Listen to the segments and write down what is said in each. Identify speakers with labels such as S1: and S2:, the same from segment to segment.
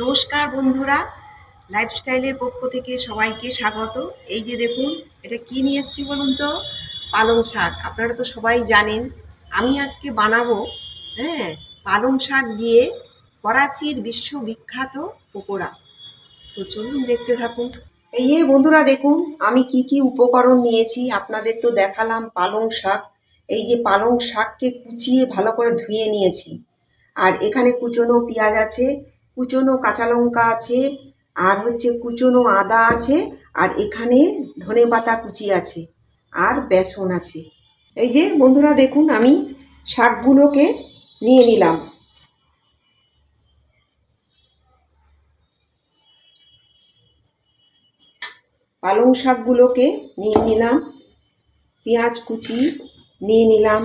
S1: নমস্কার বন্ধুরা লাইফস্টাইলের পক্ষ থেকে সবাইকে স্বাগত। এই যে দেখুন, এটা কি নিয়ে এসেছি বলুন তো? পালং শাক। আপনারা তো সবাই জানেন, আমি আজকে বানাবো হ্যাঁ পালং শাক দিয়ে করাচির বিশ্ববিখ্যাত পকোড়া। তো চলুন দেখতে থাকুন। এই বন্ধুরা দেখুন, আমি কি কি উপকরণ নিয়েছি, আপনাদের তো দেখালাম পালং শাক। এই যে পালং শাককে কুচিয়ে ভালো করে ধুয়ে নিয়েছি। আর এখানে কুচনো পেঁয়াজ আছে কুচনো কাঁচা লঙ্কা আছে, আর হচ্ছে কুচনো আদা আছে, আর এখানে ধনে পাতা কুচি আছে, আর বেসন আছে। এই যে বন্ধুরা দেখুন, আমি শাকগুলোকে নিয়ে নিলাম। পালং শাকগুলোকে নিয়ে নিলাম, পেঁয়াজ কুচি নিয়ে নিলাম।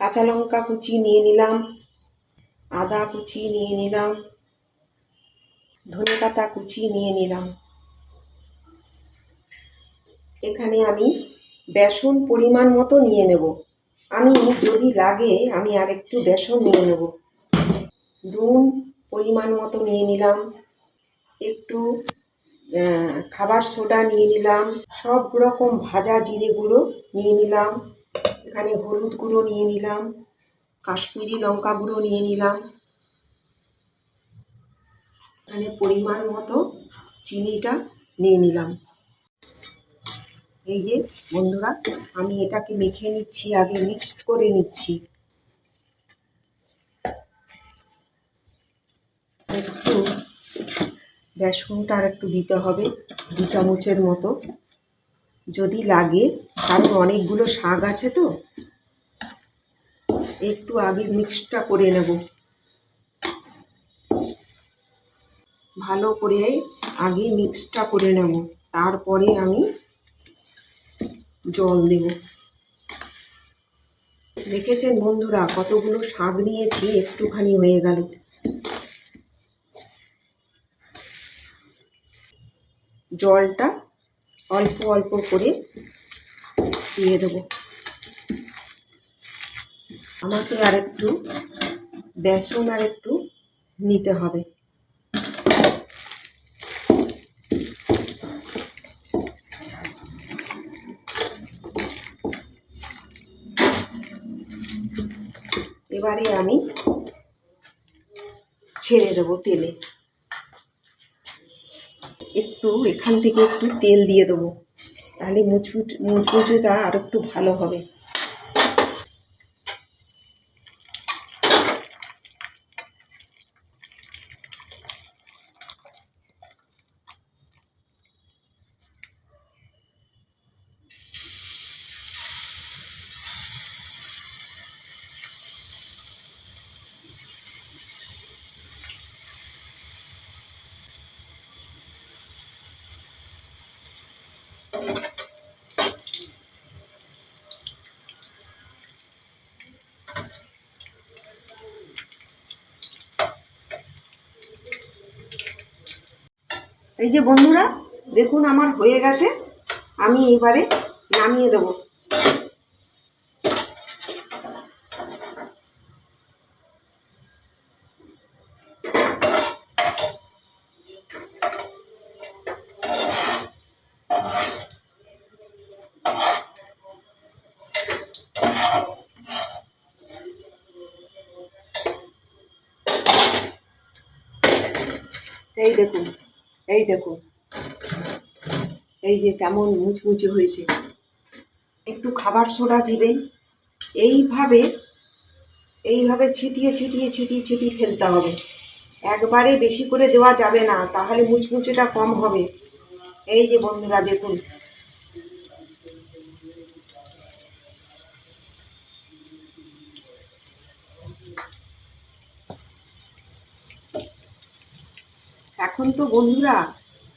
S1: কাঁচা লঙ্কা কুচি নিয়ে নিলাম, আদা কুচি নিয়ে নিলাম, ধনে পাতা কুচি নিয়ে নিলাম। এখানে আমি বেসন পরিমাণ মতো নিয়ে নেব। আমি যদি লাগে আমি আর একটু বেসন নিয়ে নেব। নুন পরিমাণ মতো নিয়ে নিলাম, একটু খাবার সোডা নিয়ে নিলাম, সব রকম ভাজা জিরে গুঁড়ো নিয়ে নিলাম। এখানে হলুদ গুঁড়ো নিয়ে নিলাম, কাশ্মীরি লঙ্কা গুঁড়ো নিয়ে নিলাম এখানে পরিমাণ মতো চিনিটা নিয়ে নিলাম। এই যে বন্ধুরা, আমি এটাকে মেখে নিচ্ছি, আগে মিক্স করে নিচ্ছি। একটু বেসনটা আর একটু দিতে হবে, দু চামচের মতো। যদি লাগে কারণ অনেকগুলো শাক আছে তো? একটু আগে মিক্সটা করে নেব। ভালো করে আগে মিক্সটা করে নেব। তারপরে আমি জল দেব। দেখেছেন বন্ধুরা, কতগুলো শাক নিয়েছি, একটুখানি হয়ে গেল। জলটা অল্প অল্প করে দিয়ে দেবো। আমাকে আর একটু বেসন আর একটু নিতে হবে। এবারে আমি ছেড়ে দেবো তেলে। একটু এখান থেকে একটু তেল দিয়ে দেবো। তাহলে মুচমুচ মুচমুচেটা আর একটু ভালো হবে। এই যে বন্ধুরা দেখুন আমার হয়ে গেছে। আমি এবারে নামিয়ে দেবো। এই দেখুন এই দেখুন। এই যে কেমন মুচমুচে হয়েছে। একটু খাবার সোডা দিবেন। এইভাবে এইভাবে ছিটিয়ে ছিটিয়ে ছিটিয়ে ছিটিয়ে ফেলতে হবে। একবারে বেশি করে দেওয়া যাবে না, তাহলে মুচমুচেটা কম হবে। এই যে বন্ধুরা, দেখুন। এখন তো বন্ধুরা,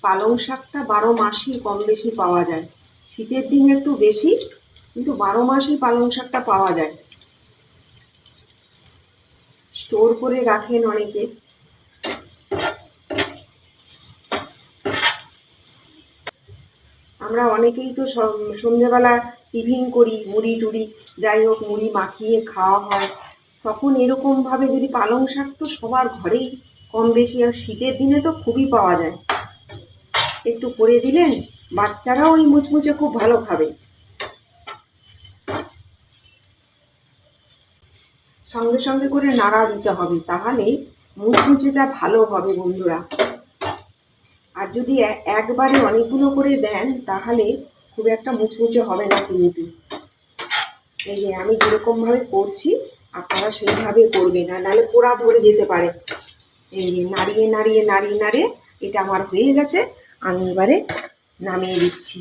S1: পালং শাকটা বারো মাসই কম বেশি পাওয়া যায়। শীতের দিনে একটু বেশি, কিন্তু বারো মাসই পালং শাকটা পাওয়া যায়। স্টোর করে রাখেন অনেকে। আমরা অনেকেই তো সন্ধেবেলা টিফিন করি, মুড়ি টুড়ি, যাই হোক, মুড়ি মাখিয়ে খাওয়া হয়। তখন এরকমভাবে যদি পালং শাক তো সবার ঘরেই কম বেশি আর শীতের দিনে তো খুবই পাওয়া যায়। একটু করে দিলেন, বাচ্চারাও ওই মুচমুচে খুব ভালো খাবে। সঙ্গে সঙ্গে করে নাড়া দিতে হবে, তাহলে মুচমুচেটা ভালো হবে বন্ধুরা। আর যদি একবারে অনেকগুলো করে দেন, তাহলে খুব একটা মুচমুচে হবে না কিন্তু। এই যে আমি যেরকমভাবে করছি, আপনারা সেইভাবে করবেন, আর নাহলে পোড়া ধরে যেতে পারে। এই নাড়িয়ে নাড়িয়ে নাড়িয়ে নাড়িয়ে এটা আমার হয়ে গেছে। আমি এবারে নামিয়ে দিচ্ছি।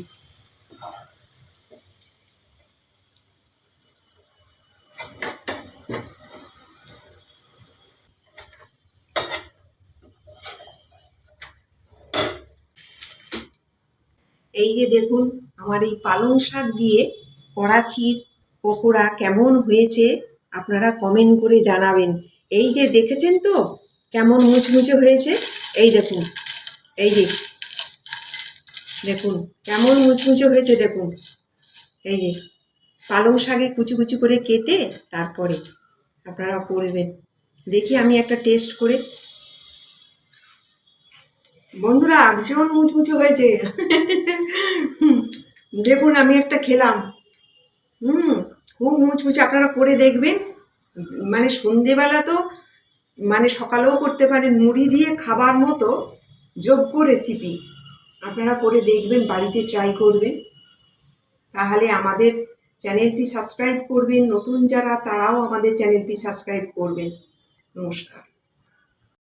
S1: এই যে দেখুন, আমার এই পালং শাক দিয়ে কড়াচির পকোড়া কেমন হয়েছে, আপনারা কমেন্ট করে জানাবেন। এই যে দেখেছেন তো? কেমন মুচমুচে হয়েছে? এই দেখুন, এই যে, দেখুন, কেমন মুচমুচে হয়েছে, দেখুন, এই যে, পালং শাকে কুচি কুচি করে কেটে তারপরে আপনারা করবেন। দেখি আমি একটা টেস্ট করে। বন্ধুরা, ভীষণ মুচমুচে হয়েছে। দেখুন, আমি একটা খেলাম। হুম, খুব মুচমুচে, আপনারা করে দেখবেন। মানে সন্ধেবেলা তো মানে সকালেও করতে পারেন, মুড়ি দিয়ে খাবার মতো যোগ্য রেসিপি আপনারা করে দেখবেন, বাড়িতে ট্রাই করবেন। তাহলে আমাদের চ্যানেলটি সাবস্ক্রাইব করবেন। নতুন যারা, তারাও আমাদের চ্যানেলটি সাবস্ক্রাইব করবেন। নমস্কার।